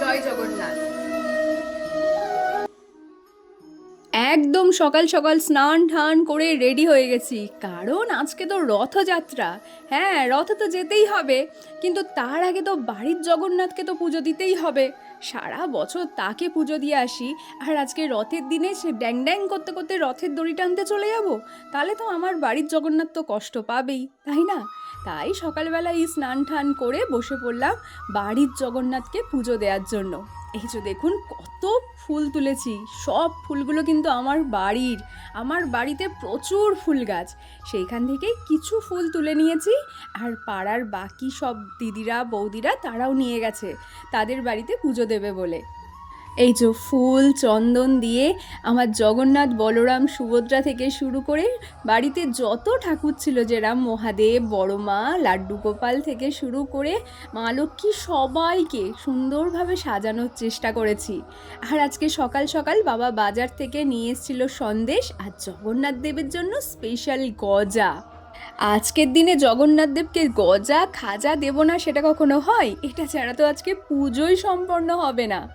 জয় জগন্নাথ। একদম সকাল সকাল স্নান ঠান করে রেডি হয়ে গেছি। কারণ আজকে তো রথযাত্রা। হ্যাঁ রথে তো যেতেই হবে। কিন্তু তার আগে তো বাড়ির জগন্নাথকে তো পুজো দিতেই হবে। সারা বছর তাকে পুজো দিয়ে আসি। আর আজকে রথের দিনে সে ড্যাং ড্যাং করতে করতে রথের দড়ি টানতে চলে যাব? তাহলে তো আমার বাড়ির জগন্নাথ তো কষ্ট পাবেই, তাই না? তাই সকালবেলা এই স্নান টান করে বসে পড়লাম বাড়ির জগন্নাথকে পুজো দেওয়ার জন্য। এই যে দেখুন কত ফুল তুলেছি, সব ফুলগুলো কিন্তু আমার বাড়ির, আমার বাড়িতে প্রচুর ফুল গাছ। সেইখান থেকে কিছু ফুল তুলে নিয়েছি আর পাড়ার বাকি সব দিদিরা, বৌদিরা তারাও নিয়ে গেছে, তাদের বাড়িতে পুজো দেবে বলে। এই যে ফুল, চন্দন দিয়ে আমার জগন্নাথ বলরাম সুভদ্রা থেকে শুরু করে বাড়িতে যত ঠাকুর ছিল যেরাম মহাদেব বড়মা লাড্ডু গোপাল থেকে শুরু করে মা লক্ষ্মী সবাইকে সুন্দরভাবে সাজানোর চেষ্টা করেছি। আর আজকে সকাল সকাল বাবা বাজার থেকে নিয়ে এসেছিল সন্দেশ আর জগন্নাথ দেবের জন্য স্পেশাল গজা। আজকের দিনে জগন্নাথ দেবকে গজা, খাজা দেব না সেটা কখনো হয়? এটা ছাড়া তো আজকে পুজোই সম্পন্ন হবে না।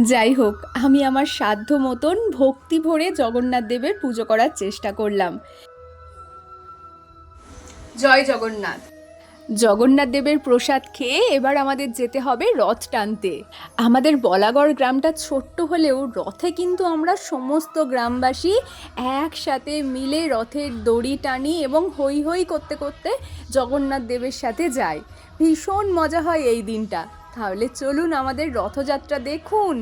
যাই হোক, আমি আমার সাধ্য মতন ভক্তি ভরে জগন্নাথ দেবের পুজো করার চেষ্টা করলাম। জয় জগন্নাথ। জগন্নাথ দেবের প্রসাদ খেয়ে এবার আমাদের যেতে হবে রথ টানতে। আমাদের বলাগড় গ্রামটা ছোট্ট হলেও রথে কিন্তু আমরা সমস্ত গ্রামবাসী একসাথে মিলে রথের দড়ি টানি এবং হই হই করতে করতে জগন্নাথ দেবের সাথে যাই। ভীষণ মজা হয় এই দিনটা। তাহলে চলুন আমাদের রথযাত্রা দেখুন।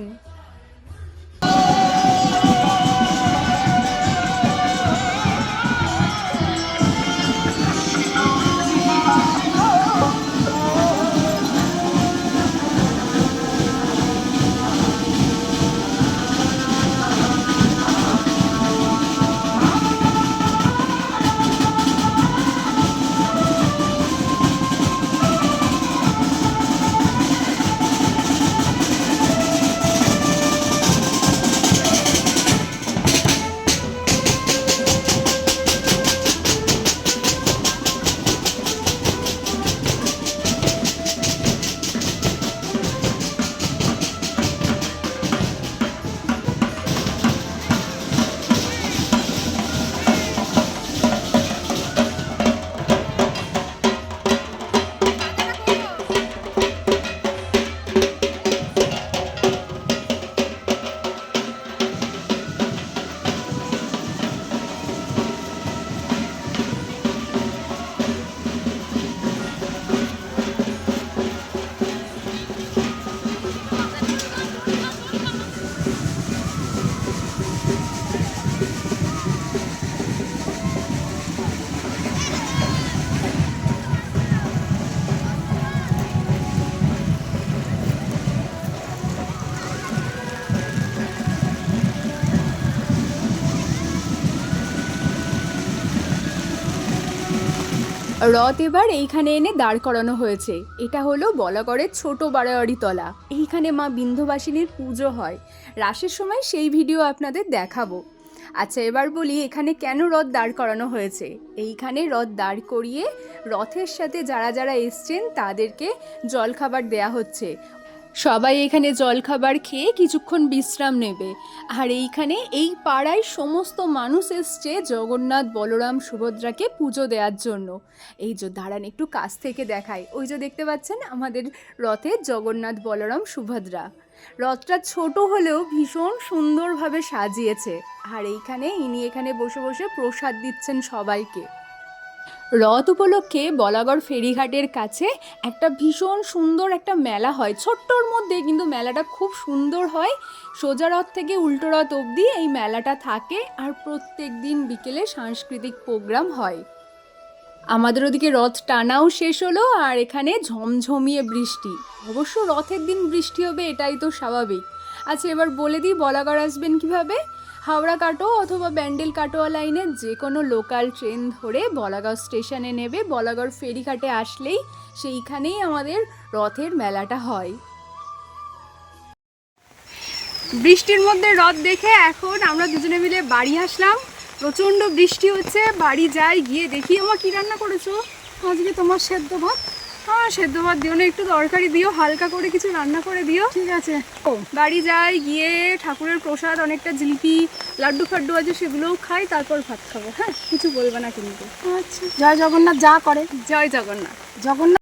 রথ এবার এইখানে এনে দাঁড় করানো হয়েছে। এটা হলো বলাগড়ের ছোট বারোয়ারি তলা এইখানে মা বিন্ধবাসিনীর পুজো হয়। রাসের সময় সেই ভিডিও আপনাদের দেখাবো। আচ্ছা এবার বলি এখানে কেন রথ দাঁড় করানো হয়েছে? এইখানে রথ দাঁড় করিয়ে রথের সাথে যারা যারা এসছেন তাদেরকে জলখাবার দেয়া হচ্ছে। সবাই এখানে জলখাবার খেয়ে কিছুক্ষণ বিশ্রাম নেবে। আর এইখানে এই পাড়ায় সমস্ত মানুষ এসছে জগন্নাথ, বলরাম, সুভদ্রাকে পুজো দেওয়ার জন্য। এই যে দাঁড়ান, একটু কাছ থেকে দেখায় ওই যে দেখতে পাচ্ছেন আমাদের রথে জগন্নাথ, বলরাম, সুভদ্রা। রথটা ছোট হলেও ভীষণ সুন্দরভাবে সাজিয়েছে। আর এইখানে ইনি এখানে বসে বসে প্রসাদ দিচ্ছেন সবাইকে। রথ উপলক্ষে বলাগড় ফেরিঘাটের কাছে একটা ভীষণ সুন্দর একটা মেলা হয়। ছোট্টর মধ্যে কিন্তু মেলাটা খুব সুন্দর হয়। সোজা রথ থেকে উল্টো রথ অবধি এই মেলাটা থাকে আর প্রত্যেক দিন বিকেলে সাংস্কৃতিক প্রোগ্রাম হয়। আমাদের ওদিকে রথ টানাও শেষ হলো আর এখানে ঝমঝমিয়ে বৃষ্টি। অবশ্য রথের দিন বৃষ্টি হবে এটাই তো স্বাভাবিক। আচ্ছা এবার বলে দিই, বলাগড় আসবেন কীভাবে? হাওড়া কাটো অথবা ব্যান্ডেল কাটোয়া লাইনে যে কোনো লোকাল ট্রেন ধরে বলাগাঁও স্টেশনে নেবে। বলাগড় ফেরিঘাটে আসলেই সেইখানেই আমাদের রথের মেলাটা হয়। বৃষ্টির মধ্যে রথ দেখে এখন আমরা দুজনে মিলে বাড়ি আসলাম। প্রচণ্ড বৃষ্টি হচ্ছে, বাড়ি যাই, গিয়ে দেখি। আমার কি রান্না করেছ? আজকে তোমার সেদ্ধ ভাত। হ্যাঁ সেদ্ধ ভাত দিও না একটু তরকারি দিও হালকা করে কিছু রান্না করে দিও। ঠিক আছে। ও বাড়ি যাই গিয়ে ঠাকুরের প্রসাদ অনেকটা জিলিপি লাড্ডু ফাড্ডু আছে সেগুলোও খাই তারপর ভাত খাব। হ্যাঁ কিছু বলবে না কিন্তু। আচ্ছা জয় জগন্নাথ যা করে। জয় জগন্নাথ। জগন্নাথ